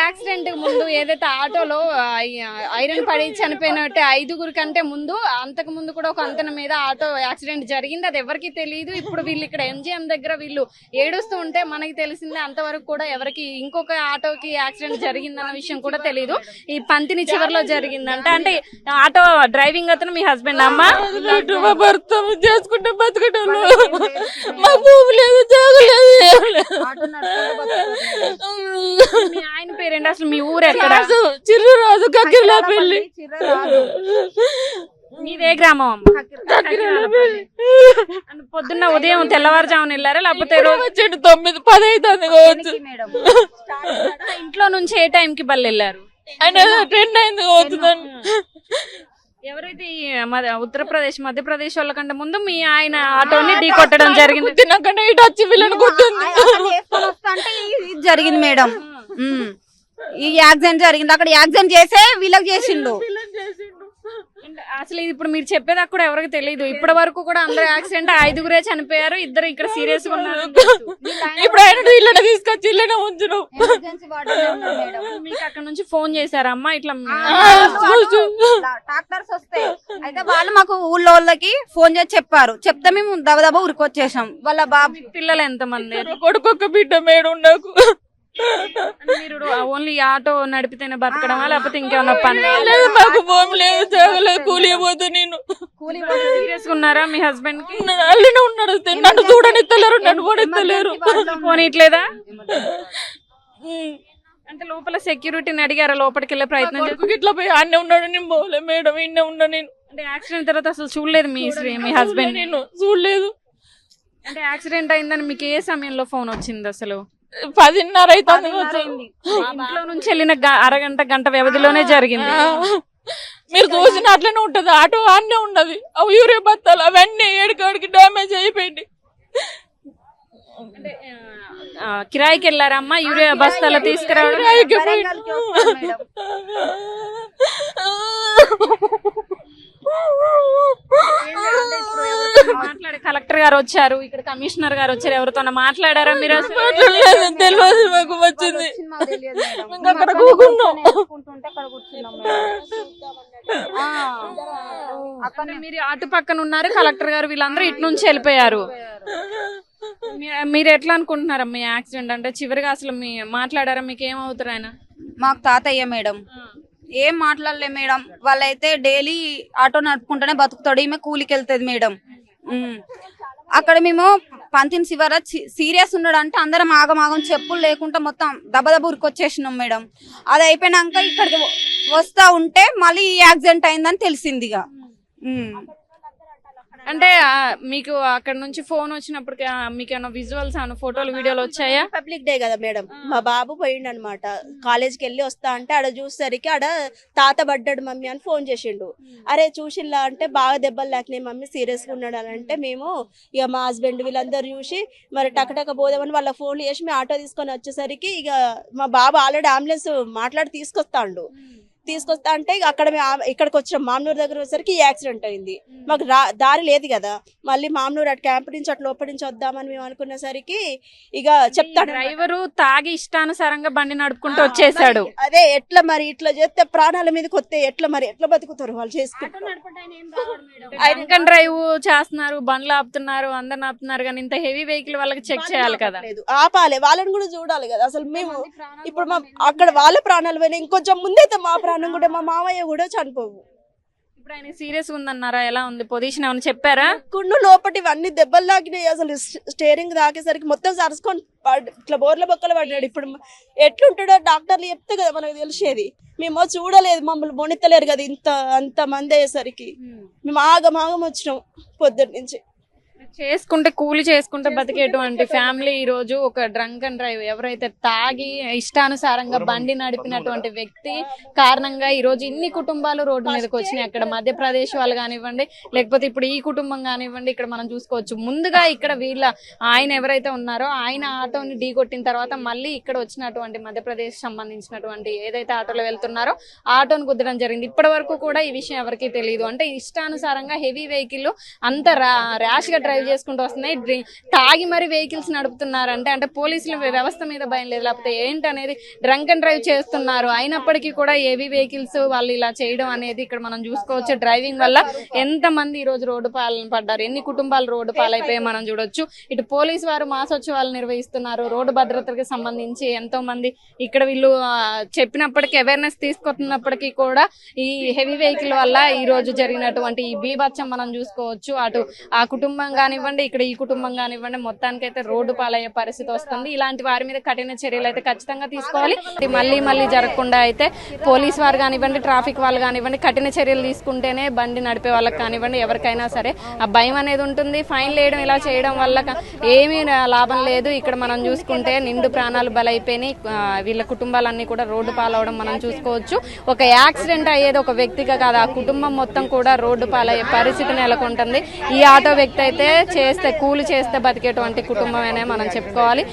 Accident ముందు ఏదైతే ఆటోలో ఐరన్ పడి చనిపోయినట్టే ఐదుగురు కంటే ముందు అంతకు ముందు కూడా ఒక అంతన మీద ఆటో యాక్సిడెంట్ జరిగింది. అది ఎవరికి తెలియదు ఇప్పుడు వీళ్ళు ఇక్కడ ఎంజిఎం దగ్గర వీళ్ళు ఏడుస్తూ ఉంటే మనకి తెలిసిందే అంతవరకు కూడా ఎవరికి ఇంకొక ఆటోకి యాక్సిడెంట్ జరిగిందన్న విషయం కూడా తెలియదు ఈ పంతిని చివరిలో జరిగిందంట అంటే ఆటో డ్రైవింగ్ అతను మీ హస్బెండ్ అమ్మ? భర్త చేసుకుంటే బతకటం మా భూమి లేదు జాగలేదు. ఏం లేదు. పేరేంటి అసలు మీ ఊరు ఎక్కడ? రాజు, చిర్రు రాజు కక్కిరిలా పెళ్ళి మీదే గ్రామం అమ్మ. అంటే పొద్దున్న ఉదయం తెల్లవారుజామున వెళ్ళారా? లేకపోతే రోజు వచ్చేటి తొమ్మిది పది అవుతుంది కావచ్చు. ఇంట్లో నుంచి ఏ టైం కి బళ్ళు వెళ్ళారు ఆయన అయింది ఎవరైతే ఈ ఉత్తరప్రదేశ్ మధ్యప్రదేశ్ వాళ్ళకంటే ముందు మీ ఆయన ఆటోని ఢీ కొట్టడం జరిగింది. తిన్నాకంటే ఇటు వచ్చి వీళ్ళని కొట్టింది. చేసుకొని వస్తా అంటే ఇది ఇది జరిగింది మేడం. ఉమ్. ఈ యాక్సిడెంట్ జరిగింది. అక్కడ యాక్సిడెంట్ చేసే వీళ్ళకి చేసిండు. అసలు ఇది ఇప్పుడు మీరు చెప్పేదాకా కూడా ఎవరికి తెలియదు. ఇప్పటి వరకు కూడా అందరు యాక్సిడెంట్ ఐదుగురే చనిపోయారు. ఇద్దరు ఇక్కడ సీరియస్గా ఉన్నారు. ఇప్పుడు ఆయన ఇళ్ళనే తీసుకొచ్చి ఉంచును మేడం. మీకు అక్కడ నుంచి ఫోన్ చేశారా? అమ్మా ఇట్లా డాక్టర్స్ వస్తే. అయితే వాళ్ళు మాకు ఊళ్ళో వాళ్ళకి ఫోన్ చేసి చెప్పారు. చెప్తే మేము దబదబ ఉరికొచ్చేసాం వాళ్ళ బాబు పిల్లలు ఎంత మంది కొడుకు బిడ్డ మేడు నాకు. మీరు ఓన్లీ ఆటో నడిపితేనే బతకడమా? లేకపోతే ఇంకేమన్నా పని లేదు మాకు భూమి లేదు జాగలేదు కూలి పోతే నేను కూలి సీరియస్ ఉన్నారా మీ హస్బెండ్కి అల్లినే ఉన్నాడు నన్ను చూడనిత్తలేరు నన్ను పోనిత్తలేరు పోనీట్లేదా? అంటే లోపల సెక్యూరిటీని అడిగారా? లోపలికి వెళ్ళే ప్రయత్నం ఇట్లా పోయి ఆన్నే ఉన్నాడు నేను పోలే మేడం ఇన్నే ఉన్నా నేను. అంటే యాక్సిడెంట్ తర్వాత అసలు చూడలేదు మీ శ్రీ మీ హస్బెండ్ నేను చూడలేదు. అంటే యాక్సిడెంట్ అయిందని మీకు ఏ సమయంలో ఫోన్ వచ్చింది అసలు? పదిన్నర అవుతుంది. ఇంట్లో నుంచి వెళ్ళిన అరగంట గంట వ్యవధిలోనే జరిగింది. మీరు చూసిన అట్లనే ఉంటది. ఆటో ఆన్నే ఉన్నది. అవి యూరియా బత్తాలు అవన్నీ ఏడికాడికి డ్యామేజ్ అయిపోయింది. కిరాయికి వెళ్ళారమ్మా యూరియా బస్తాలు తీసుకురావడం. మాట్లాడే కలెక్టర్ గారు వచ్చారు ఇక్కడ కమిషనర్ గారు వచ్చారు ఎవరితో మాట్లాడారా మీరు? తెలియదు మాకు వచ్చింది అక్కడ కూకున్నాం మీరు అటు పక్కన ఉన్నారు కలెక్టర్ గారు వీళ్ళందరూ ఇటు నుంచి వెళ్ళిపోయారు. మీరు ఎట్లా అనుకుంటున్నారా మీ యాక్సిడెంట్? అంటే చివరిగా అసలు మీ మాట్లాడారా? మీకు ఏమవుతారు ఆయన? మాకు తాతయ్య మేడం. ఏం మాట్లాడలే మేడం. వాళ్ళైతే డైలీ ఆటో నడుపుకుంటూనే బతుకుతాడు. ఈమె కూలికి వెళ్తుంది మేడం అక్కడ మేము పంతిని శివర సీరియస్ ఉన్నాడు అంటే అందరం ఆగమాగం చెప్పులు లేకుండా మొత్తం దబదబ ఉరికొచ్చేసినాం మేడం. అది అయిపోయినాక ఇక్కడికి వస్తా ఉంటే మళ్ళీ యాక్సిడెంట్ అయిందని తెలిసింది ఇక అంటే మీకు అక్కడ నుంచి ఫోన్ వచ్చినప్పటికి ఆ, మీకు ఏమైనా విజువల్స్ ఏమైనా ఫోటోలు వీడియోలు వచ్చాయా? పబ్లిక్ డే కదా మేడం. మా బాబు పోయిండు అనమాట కాలేజ్కి వెళ్ళి వస్తా అంటే ఆడ చూసేసరికి ఆడ తాత పడ్డాడు మమ్మీ అని ఫోన్ చేసిండు. అరే చూసిల్లా అంటే బాగా దెబ్బలు లేకనే మమ్మీ సీరియస్గా ఉన్నాడు అని అంటే మేము ఇక మా హస్బెండ్ వీళ్ళందరూ చూసి మరి టకటక పోదామని వాళ్ళ ఫోన్లు చేసి మేము ఆటో తీసుకొని వచ్చేసరికి ఇక మా బాబు ఆల్రెడీ అంబులెన్స్ మాట్లాడి తీసుకొస్తాండు. తీసుకొస్తా అంటే అక్కడ ఇక్కడికి వచ్చిన మామనూరు దగ్గర వచ్చేసరికి ఈ యాక్సిడెంట్ అయింది. మాకు దారి లేదు కదా. మళ్ళీ మామనూరు అటు క్యాంప్ నుంచి అటు లోపలి నుంచి వద్దామని మేము అనుకునేసరికి ఇక చెప్తాడు డ్రైవరు తాగి ఇష్టానుసారంగా బండి నడుపుకుంటూ వచ్చేసాడు. అదే ఎట్లా మరి ఇట్లా చేస్తే ప్రాణాల మీదకి వస్తే ఎట్లా మరి ఎట్లా బతుకుతారు వాళ్ళు చేసుకుంటారు? డ్రైవ్ చేస్తున్నారు బండ్లు ఆపుతున్నారు అందరిని ఆపుతున్నారు కానీ ఇంత హెవీ వెహికల్ వాళ్ళకి చెక్ చేయాలి కదా. లేదు ఆపాలి. వాళ్ళని కూడా చూడాలి కదా. అసలు మేము ఇప్పుడు మా అక్కడ వాళ్ళ ప్రాణాలు పోయినా ఇంకొంచెం ముందైతే మా ప్రాణం కూడా మా మామయ్య కూడా చనిపోవు. ఇప్పుడు ఆయన సీరియస్ ఉందన్నారా? ఎలా ఉంది? పొజిషన్ ఏమైనా చెప్పారా? కుండు లోపటి ఇవన్నీ దెబ్బలు తాకినాయి. అసలు స్టేరింగ్ తాకేసరికి మొత్తం సరుచుకొని పడ్- ఇట్లా బోర్ల బొక్కలు పడ్డాడు ఇప్పుడు ఎట్లుంటాడో డాక్టర్లు చెప్తే కదా మనకు తెలిసేది. మేము చూడలేదు మమ్మల్ని మొనితలేరు కదా ఇంత అంత మంది అయ్యేసరికి. మేము. ఆగం ఆగం వచ్చినాం పొద్దున్న నుంచి. చేసుకుంటే కూలి చేసుకుంటే బతికేటువంటి ఫ్యామిలీ ఈ రోజు ఒక డ్రంక్ అండ్ డ్రైవ్ ఎవరైతే తాగి ఇష్టానుసారంగా బండి నడిపినటువంటి వ్యక్తి కారణంగా ఈ రోజు ఇన్ని కుటుంబాలు రోడ్డు మీదకి వచ్చినాయి. అక్కడ మధ్యప్రదేశ్ వాళ్ళు కానివ్వండి లేకపోతే ఇప్పుడు ఈ కుటుంబం కానివ్వండి ఇక్కడ మనం చూసుకోవచ్చు. ముందుగా ఇక్కడ వీళ్ళ ఆయన ఎవరైతే ఉన్నారో ఆయన ఆటోని ఢీ కొట్టిన తర్వాత మళ్ళీ ఇక్కడ వచ్చినటువంటి మధ్యప్రదేశ్ సంబంధించినటువంటి ఏదైతే ఆటోలో వెళ్తున్నారో ఆటోని కుదరడం జరిగింది. ఇప్పటి వరకు కూడా ఈ విషయం ఎవరికీ తెలియదు అంటే ఇష్టానుసారంగా హెవీ వెహికల్ అంత రా ర్యాష్గా డ్రైవ్ డ్రైవ్ చేసుకుంటూ వస్తున్నాయి. తాగి మరి వెహికల్స్ నడుపుతున్నారంటే అంటే పోలీసుల వ్యవస్థ మీద భయం లేదు. లేకపోతే ఏంటనేది డ్రంక్ అండ్ డ్రైవ్ చేస్తున్నారు. అయినప్పటికీ కూడా ఏవి వెహికల్స్ వాళ్ళు ఇలా చేయడం అనేది ఇక్కడ మనం చూసుకోవచ్చు. డ్రైవింగ్ వల్ల ఎంత మంది ఈ రోజు రోడ్డు పాలన పడ్డారు? ఎన్ని కుటుంబాలు రోడ్డు పాలైపోయాయి మనం చూడొచ్చు. ఇటు పోలీసు వారు మాసోత్సవాలు నిర్వహిస్తున్నారు. రోడ్డు భద్రతకి సంబంధించి ఎంతో మంది ఇక్కడ వీళ్ళు చెప్పినప్పటికీ అవేర్నెస్ తీసుకొస్తున్నప్పటికీ కూడా ఈ హెవీ వెహికల్ వల్ల ఈ రోజు జరిగినటువంటి ఈ బీభత్సం మనం చూసుకోవచ్చు. అటు ఆ కుటుంబం కానివ్వండి ఇక్కడ ఈ కుటుంబం కానివ్వండి మొత్తానికైతే రోడ్డు పాలయ్యే పరిస్థితి వస్తుంది. ఇలాంటి వారి మీద కఠిన చర్యలు అయితే ఖచ్చితంగా తీసుకోవాలి. ఇది మళ్ళీ మళ్ళీ జరగకుండా అయితే పోలీస్ వారు కానివ్వండి ట్రాఫిక్ వాళ్ళు కానివ్వండి కఠిన చర్యలు తీసుకుంటేనే బండి నడిపే వాళ్ళకి కానివ్వండి ఎవరికైనా సరే ఆ భయం అనేది ఉంటుంది. ఫైన్ వేయడం ఇలా చేయడం వల్ల ఏమీ లాభం లేదు. ఇక్కడ మనం చూసుకుంటే నిండు ప్రాణాలు బలైపోయినాయి. వీళ్ళ కుటుంబాలన్నీ కూడా రోడ్డు పాలవడం మనం చూసుకోవచ్చు. ఒక యాక్సిడెంట్ అయ్యేది ఒక వ్యక్తిగా కాదు. ఆ కుటుంబం మొత్తం కూడా రోడ్డు పాలయ్యే పరిస్థితి నెలకొంటుంది. ఈ ఆటో వ్యక్తి అయితే చేస్తే కూలి చేస్తే బతికేటువంటి కుటుంబమేనే మనం చెప్పుకోవాలి.